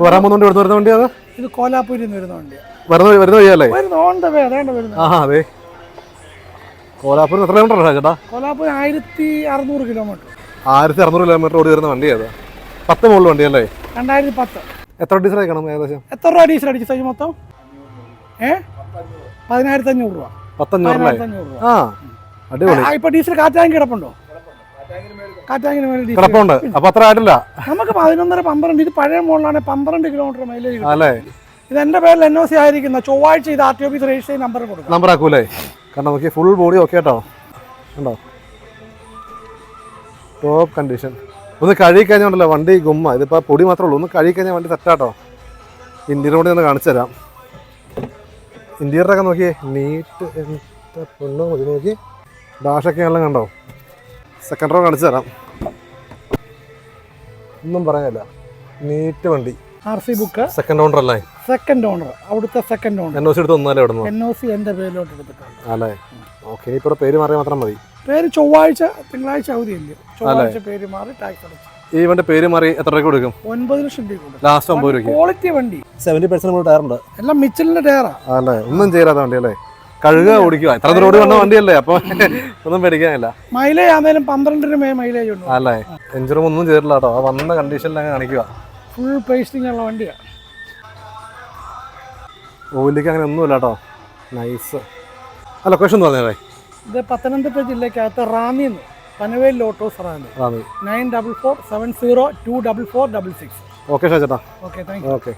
വരാൻ പോകുന്നുണ്ട് എടുത്ത് വരുന്ന വണ്ടിയാ ഇത് കോലാപ്പൂരിൽ നിന്ന് വരുന്ന വണ്ടിയാണ് വരുന്ന വഴി- വരുന്ന വഴിയല്ലേ? ആ അതെ. കോലാപ്പൂർ എത്ര കിലോമീറ്റർ ചേട്ടാ? കോലാപ്പൂർ ആയിരത്തി അറുന്നൂറ് കിലോമീറ്റർ ആയിരത്തി അറുന്നൂറ് കിലോമീറ്റർ ഓടി വരുന്ന വണ്ടിയാ പത്ത് മുകളിൽ വണ്ടിയല്ലേ രണ്ടായിരത്തി പത്ത്. എത്ര ഡീസൽ അയക്കണം ഏകദേശം? എത്ര രൂപ ഡീസൽ അടിച്ചു സൈജ് മൊത്തം? ഏ? പതിനായിരത്തി അഞ്ഞൂറ് രൂപ രൂപ. ആ അടിപൊളി. ഇപ്പൊ ഡീസൽ കാറ്റാൻ കിടപ്പുണ്ടോ? കാറ്റാങ്കിന് ഡീസൽ കിടപ്പുണ്ട് അപ്പൊ അത്ര ആയിട്ടില്ല. നമുക്ക് പതിനൊന്നര പന്ത്രണ്ട് ഇത് പഴയ മോളിലാണ് പന്ത്രണ്ട് കിലോമീറ്റർ മൈലേജ് അല്ലേ? ഇത് എന്റെ പേരിൽ എൻ ഒ സി ആയിരിക്കുന്ന ചൊവ്വാഴ്ച ഇത് R T office register number കൊടുക്കും. നമ്പർ ആക്കൂലേ? കാരണം നോക്കി ഫുൾ ബോഡി ഓക്കെ കേട്ടോ ഉണ്ടോ ടോപ്പ് കണ്ടീഷൻ ഒന്ന് കഴുകി കഴിഞ്ഞുണ്ടല്ലോ വണ്ടി ഗുമ്മ. ഇതിപ്പോൾ പൊടി മാത്രമേ ഉള്ളൂ. ഒന്ന് കഴുകി കഴിഞ്ഞാൽ വണ്ടി തെറ്റാട്ടോ ഇന്ത്യയുടെ കൂടി ഒന്ന് കാണിച്ചു തരാം. ഇന്ത്യയിലൊക്കെ നോക്കിയേ. നീറ്റ് എന്താ പൊന്നോ മതി നോക്കി. ഡാഷൊക്കെ എല്ലാം കണ്ടോ? സെക്കൻഡ് റോ കാണിച്ചു തരാം. ഒന്നും പറയാനില്ല. നീറ്റ് വണ്ടി. R C book? Second owner അല്ലേ? സെക്കൻഡ് ഓണർ അവിടുത്തെ second owner N O C എടുത്ത് ഒന്നാലേ നിന്ന്? എൻ ഒ സി എന്റെ പേരിലോട്ട് എടുത്തിട്ടുണ്ട്. അല്ലേ? ഓക്കെ ഇപ്പോ പേര് മാറിയാൽ മാത്രം മതി. പേര് ചൊവ്വാഴ്ച തിങ്കളാഴ്ച അല്ലേ? ചൊവ്വാഴ്ച പേര് മാറി ടാക്സ് അടച്ചു. ഈ വണ്ടി പേര് മാറി എത്ര രൂപ കൊടുക്കും? ഒൻപത് ലക്ഷം രൂപ ലാസ്റ്റ് ഒമ്പത് രൂപ ക്വാളിറ്റി വണ്ടി. സെവന്റി പെർസെന്റ് ടയർ ഉണ്ട്. എല്ലാം മിച്ചലിന്റെ ടയറാ അല്ലേ? ഒന്നും ചെയ്യാത്ത വണ്ടി അല്ലേ? കഴുകുക ഓടിക്കുക. ഇത്ര ദൂരം ഓടി വന്ന വണ്ടിയല്ലേ? അപ്പൊ ഒന്നും പേടിക്കാനില്ല. മൈലേജ് ആണെങ്കിലും പന്ത്രണ്ടിന് മേ മൈലേജ് ഉണ്ട്? അല്ലേ? എഞ്ചിനും ഒന്നും ചെയ്തിട്ടില്ല കേട്ടോ. ആ വന്ന കണ്ടീഷനിൽ അങ്ങ് കാണിക്കുക. ഫുൾ പേസ്റ്റിംഗ് ഉള്ള വണ്ടിയാണ് ഓയിലേക്ക് അങ്ങനെ ഒന്നുമില്ല കേട്ടോ. നൈസ് ആ ലൊക്കേഷൻ പറഞ്ഞേ ഇത് പത്തനംതിട്ട ജില്ലക്കകത്ത് റാന്നിന്ന് Panavel lotus Ranni. Ranni. Nine double four seven zero two double four double six. Okay Shah ചേട്ടാ ഓക്കെ താങ്ക് യു ഓക്കെ